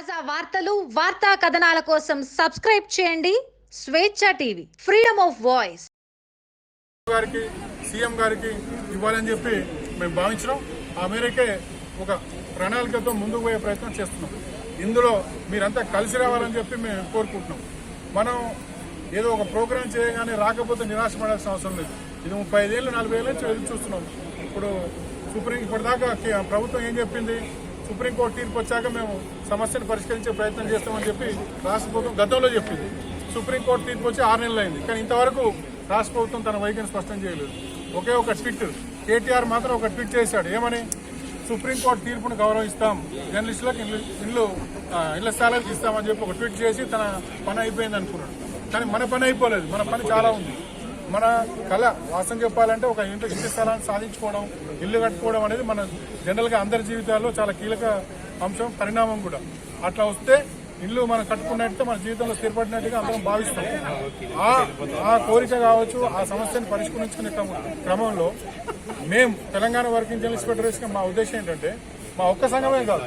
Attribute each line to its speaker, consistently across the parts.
Speaker 1: తాజా వార్తలు వార్తా కథనాల కోసం సబ్స్క్రైబ్ చేయండి. Swechha TV freedom of voice
Speaker 2: గారికి సీఎం గారికి ఇవ్వాలని చెప్పి మేము భావించడం ఆ మేరకే ఒక ప్రణాళికతో ముందుకు పోయే ప్రయత్నం చేస్తున్నాం. ఇందులో మీరంతా కలిసి రావాలని చెప్పి మేము కోరుకుంటున్నాం. మనం ఏదో ఒక ప్రోగ్రాం చేయగానే రాకపోతే నిరాశ పడాల్సిన అవసరం లేదు. ఇది ముప్పై ఐదేళ్ళు నలభై ఏళ్ళు చూస్తున్నాం. ఇప్పుడు సుప్రీం ఇప్పటిదాకా ప్రభుత్వం ఏం చెప్పింది? సుప్రీంకోర్టు తీర్పు వచ్చాక మేము సమస్యను పరిష్కరించే ప్రయత్నం చేస్తామని చెప్పి రాష్ట్ర ప్రభుత్వం గతంలో చెప్పింది. సుప్రీంకోర్టు తీర్పు వచ్చి ఆరు నెలలు అయింది. కానీ ఇంతవరకు రాష్ట్ర ప్రభుత్వం తన వైఖరిని స్పష్టం చేయలేదు. ఒకే ఒక ట్వీట్. కేటీఆర్ మాత్రం ఒక ట్వీట్ చేశాడు. ఏమని? సుప్రీంకోర్టు తీర్పును గౌరవిస్తాం. జర్నలిస్టులకు ఇల్లు ఇల్లు ఆ, ఇళ్ళ స్థలాలకు ఇస్తామని చెప్పి ఒక ట్వీట్ చేసి తన పని అయిపోయింది అనుకున్నాడు. కానీ మన పని అయిపోలేదు. మన పని చాలా ఉంది. మన కళ వాసం చెప్పాలంటే ఒక ఇంటి ఇంటి స్థలాన్ని సాధించుకోవడం ఇల్లు కట్టుకోవడం అనేది మన జనరల్గా అందరి జీవితాల్లో చాలా కీలక అంశం పరిణామం కూడా. అట్లా వస్తే ఇల్లు మనం కట్టుకున్నట్టు మన జీవితంలో స్థిరపడినట్టుగా అందరం భావిస్తాం. ఆ ఆ కోరిక కావచ్చు ఆ సమస్యను పరిష్కరించుకునే క్రమంలో మేము తెలంగాణ వర్కింగ్ జర్నలిస్ట్ ఫెడరేషన్ మా ఉద్దేశం ఏంటంటే మా ఒక్క సంఘమే కాదు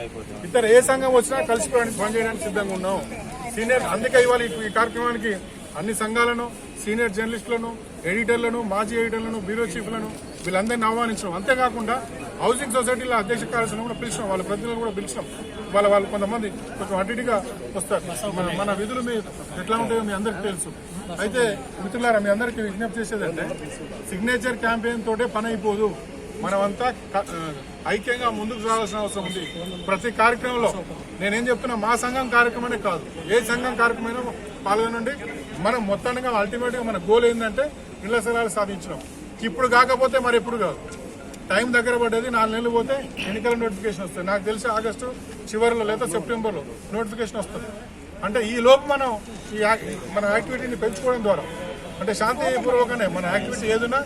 Speaker 2: ఇద్దరు ఏ సంఘం వచ్చినా కలిసిపోయడానికి పనిచేయడానికి సిద్ధంగా ఉన్నాం. సీనియర్ అందుకే ఇవాళ ఈ కార్యక్రమానికి అన్ని సంఘాలను సీనియర్ జర్నలిస్టులను ఎడిటర్లను మాజీ ఎడిటర్లను బ్యూరో చీఫ్లను వీళ్ళందరినీ ఆహ్వానించడం. అంతేకాకుండా హౌసింగ్ సొసైటీలో అధ్యక్ష కార్యక్రమం కూడా పిలిచినాం. వాళ్ళ ప్రతినిధులు కూడా పిలిచినాం. వాళ్ళ వాళ్ళు కొంతమంది కొంచెం అటు ఇటుగా వస్తారు. మన మన విధులు మీ ఎట్లా ఉంటాయో మీ అందరికీ తెలుసు. అయితే మిత్రులారా మీ అందరికీ విజ్ఞప్తి చేసేదంటే సిగ్నేచర్ క్యాంపెయిన్ తోటే పని అయిపోదు. మనమంతా ఐక్యంగా ముందుకు సాగాల్సిన అవసరం ఉంది. ప్రతి కార్యక్రమంలో నేనేం చెప్తున్నా మా సంఘం కార్యక్రమమే కాదు. ఏ సంఘం కార్యక్రమమైనా పాల్గొనండి. మనం మొత్తానికి అల్టిమేట్గా మన గోల్ ఏంటంటే ఇళ్ళ స్థలాలు సాధించడం ఇప్పుడు కాకపోతే మరి ఎప్పుడు కాదు. టైం దగ్గర పడ్డది నాలుగు నెలలు పోతే ఎన్నికల నోటిఫికేషన్ వస్తుంది నాకు తెలిసి ఆగస్టు చివరిలో లేదా సెప్టెంబర్లో నోటిఫికేషన్ వస్తుంది. అంటే ఈ లోపు మనం ఈ మన యాక్టివిటీని పెంచుకోవడం ద్వారా. అంటే శాంతిపూర్వకంగానే మన యాక్టివిటీ ఏదైనా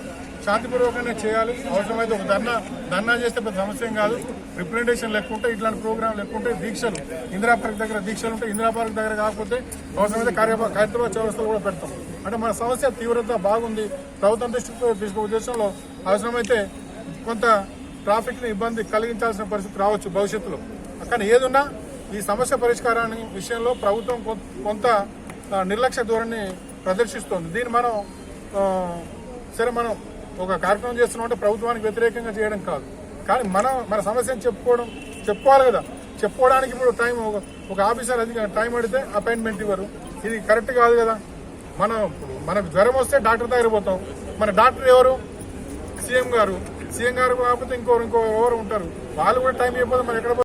Speaker 2: శాంతిపూర్వకంగా చేయాలి. అవసరమైతే ఒక ధర్నా ధర్నా చేస్తే పెద్ద సమస్య ఏం కాదు. రిప్రజెంటేషన్ లేకుంటే ఇట్లాంటి ప్రోగ్రామ్ లేకుంటే దీక్షలు ఇందిరా పార్క్ దగ్గర దీక్షలు ఉంటే ఇందిరా పార్క్ దగ్గర కాకపోతే అవసరమైతే కార్యబా కార్యక్రమ చౌరస్తలు కూడా పెడతాం. అంటే మన సమస్య తీవ్రత బాగుంది. ప్రభుత్వం దృష్టితో తీసుకునే ఉద్దేశంలో అవసరమైతే కొంత ట్రాఫిక్ని ఇబ్బంది కలిగించాల్సిన పరిస్థితి రావచ్చు భవిష్యత్తులో. కానీ ఏదున్నా ఈ సమస్య పరిష్కారాన్ని విషయంలో ప్రభుత్వం కొంత నిర్లక్ష్య ధోరణి ప్రదర్శిస్తోంది. దీన్ని మనం సరే మనం ఒక కార్యక్రమం చేస్తున్నాం అంటే ప్రభుత్వానికి వ్యతిరేకంగా చేయడం కాదు. కానీ మనం మన సమస్యను చెప్పుకోవడం చెప్పుకోవాలి కదా. చెప్పుకోవడానికి ఇప్పుడు టైం ఒక- ఆఫీసర్ అది టైం అడిగితే అపాయింట్మెంట్ ఇవ్వరు. ఇది కరెక్ట్ కాదు కదా. మనం మనకు జ్వరం వస్తే డాక్టర్ దగ్గర పోతాం. మన డాక్టర్ ఎవరు? సీఎం గారు. సీఎం గారు కాకపోతే ఇంకోరు ఇంకో ఎవరు ఉంటారు? వాళ్ళు కూడా టైం ఇవ్వకపోతే మనం ఎక్కడ